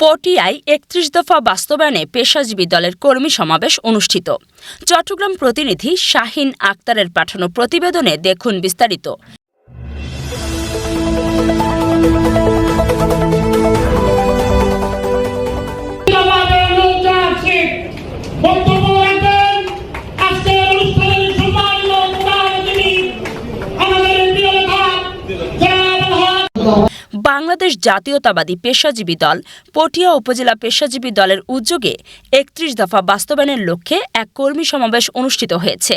পটিয়ায় একত্রিশ দফা বাস্তবায়নে পেশাজীবী দলের কর্মী সমাবেশ অনুষ্ঠিত। চট্টগ্রাম প্রতিনিধি শাহিন আক্তারের পাঠানো প্রতিবেদনে দেখুন বিস্তারিত। বাংলাদেশ জাতীয়তাবাদী পেশাজীবী দল পটিয়া উপজেলা পেশাজীবী দলের উদ্যোগে একত্রিশ দফা বাস্তবায়নের লক্ষ্যে এক কর্মী সমাবেশ অনুষ্ঠিত হয়েছে।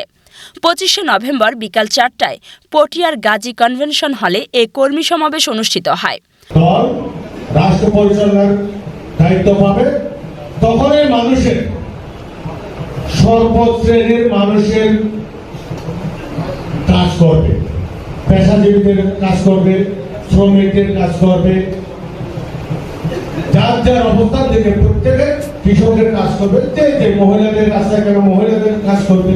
পঁচিশে নভেম্বর বিকাল চারটায় পটিয়ার গাজী কনভেনশন হলে এ কর্মী সমাবেশ অনুষ্ঠিত হয়। দল রাষ্ট্র পরিচালনার দায়িত্ব পাবে। মানুষের সর্বশ্রেণীর মানুষের কাজ করবে। পেশাজীবীদের কাজ করবে। শ্রমিকদের কাজ করবে। যার যার অবস্থান থেকে প্রত্যেকে কৃষকের কাজ করবে। যে যে মহিলাদের রাস্তায় কেন মহিলাদের কাজ করবে?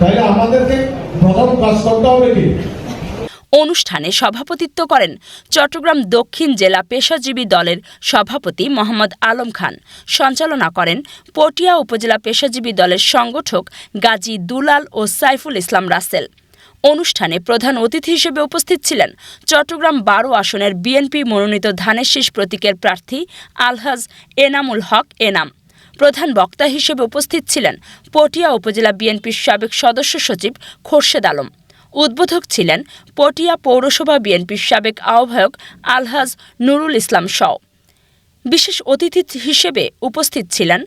তাইলে আমাদেরকে প্রথম কাজ করতে হবে কি? অনুষ্ঠানে সভাপতিত্ব করেন চট্টগ্রাম দক্ষিণ জেলা পেশাজীবী দলের সভাপতি মোহাম্মদ আলম খান। সঞ্চালনা করেন পটিয়া উপজেলা পেশাজীবী দলের সংগঠক গাজী দুলাল ও সাইফুল ইসলাম রাসেল। অনুষ্ঠানে প্রধান অতিথি হিসেবে উপস্থিত ছিলেন চট্টগ্রাম বারো আসনের বিএনপি মনোনীত ধানের শীষ প্রতীকের প্রার্থী আলহাজ এনামুল হক এনাম। প্রধান বক্তা হিসেবে উপস্থিত ছিলেন পটিয়া উপজেলা বিএনপির সাবেক সদস্য সচিব খোরশেদ আলম। উদ্বোধক ছিলেন পটিয়া পৌরসভা বিএনপির সাবেক আহ্বায়ক আলহাজ নুরুল ইসলাম শাও বিশেষ অতিথি হিসেবে উপস্থিত ছিলেন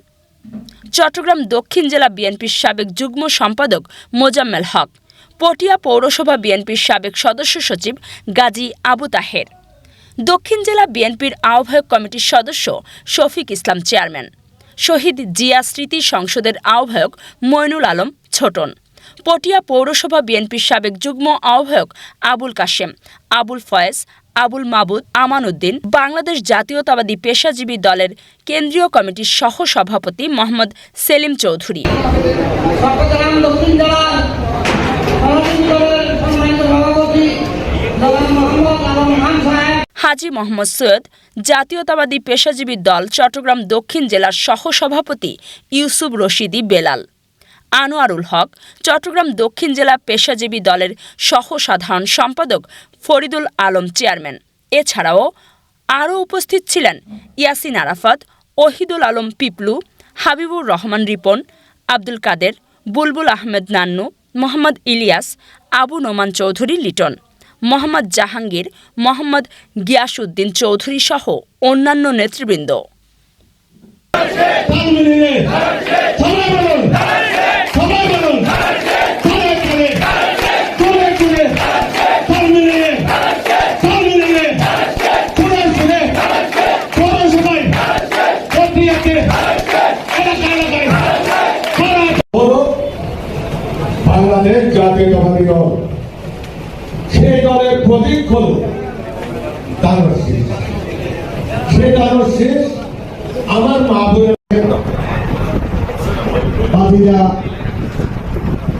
চট্টগ্রাম দক্ষিণ জেলা বিএনপির সাবেক যুগ্ম সম্পাদক মোজাম্মেল হক। পটিয়া পৌরসভা বিএনপির সাবেক সদস্য সচিব গাজী আবু তাহের। দক্ষিণ জেলা বিএনপির আহ্বায়ক কমিটির সদস্য শফিক ইসলাম চেয়ারম্যান। শহীদ জিয়া স্মৃতি সংসদের আহ্বায়ক মইনুল আলম ছোটন। পটিয়া পৌরসভা বিএনপির সাবেক যুগ্ম আহ্বায়ক আবুল কাশেম, আবুল ফয়েজ, আবুল মাবুদ আমান উদ্দিন বাংলাদেশ জাতীয়তাবাদী পেশাজীবী দলের কেন্দ্রীয় কমিটির সহ সভাপতি মোহাম্মদ সেলিম চৌধুরী চট্টগ্রাম দক্ষিণ জেলার সহযোগী দলের সম্মানিত সভাপতি জনাব মোহাম্মদ আলম খান সাহেব হাজী মোহাম্মদ সৈয়দ জাতীয়তাবাদী পেশাজীবী দল চট্টগ্রাম দক্ষিণ জেলার সহ সভাপতি ইউসুফ রশিদি বেলাল। আনোয়ারুল হক চট্টগ্রাম দক্ষিণ জেলা পেশাজীবী দলের সহ সাধারণ সম্পাদক ফরিদুল আলম চেয়ারম্যান। এছাড়াও আরও উপস্থিত ছিলেন ইয়াসিন আরাফাত, ওহিদুল আলম পিপলু, হাবিবুর রহমান রিপন, আব্দুল কাদের, বুলবুল আহমেদ নান্নু, মোহাম্মদ ইলিয়াস, আবু নোমান চৌধুরী লিটন। মোহাম্মদ জাহাঙ্গীর মোহাম্মদ গিয়াসউদ্দিন চৌধুরী সহ অন্যান্য নেতৃবৃন্দ। বাংলাদেশ জাতীয়তাবাদী প্রতীক হল দানব শীষ সেই দানব শীষ আমার মা বোনের বাজিরা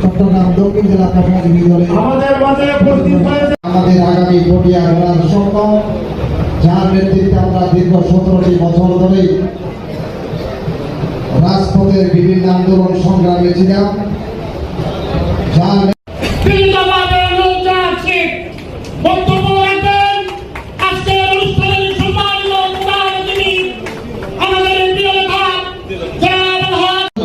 চট্টগ্রাম দক্ষিণ জেলা পেশাজীবী দলে আমাদের মাঝে উপস্থিত হয়েছে। আমাদের আগামী পটিয়া ঘোড়ার সম্ভব যার নেতৃত্বে আমরা দীর্ঘ সতেরোটি বছর ধরে রাজপথের বিভিন্ন আন্দোলন সংগ্রামে ছিলাম। যার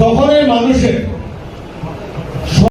তখনই মানুষের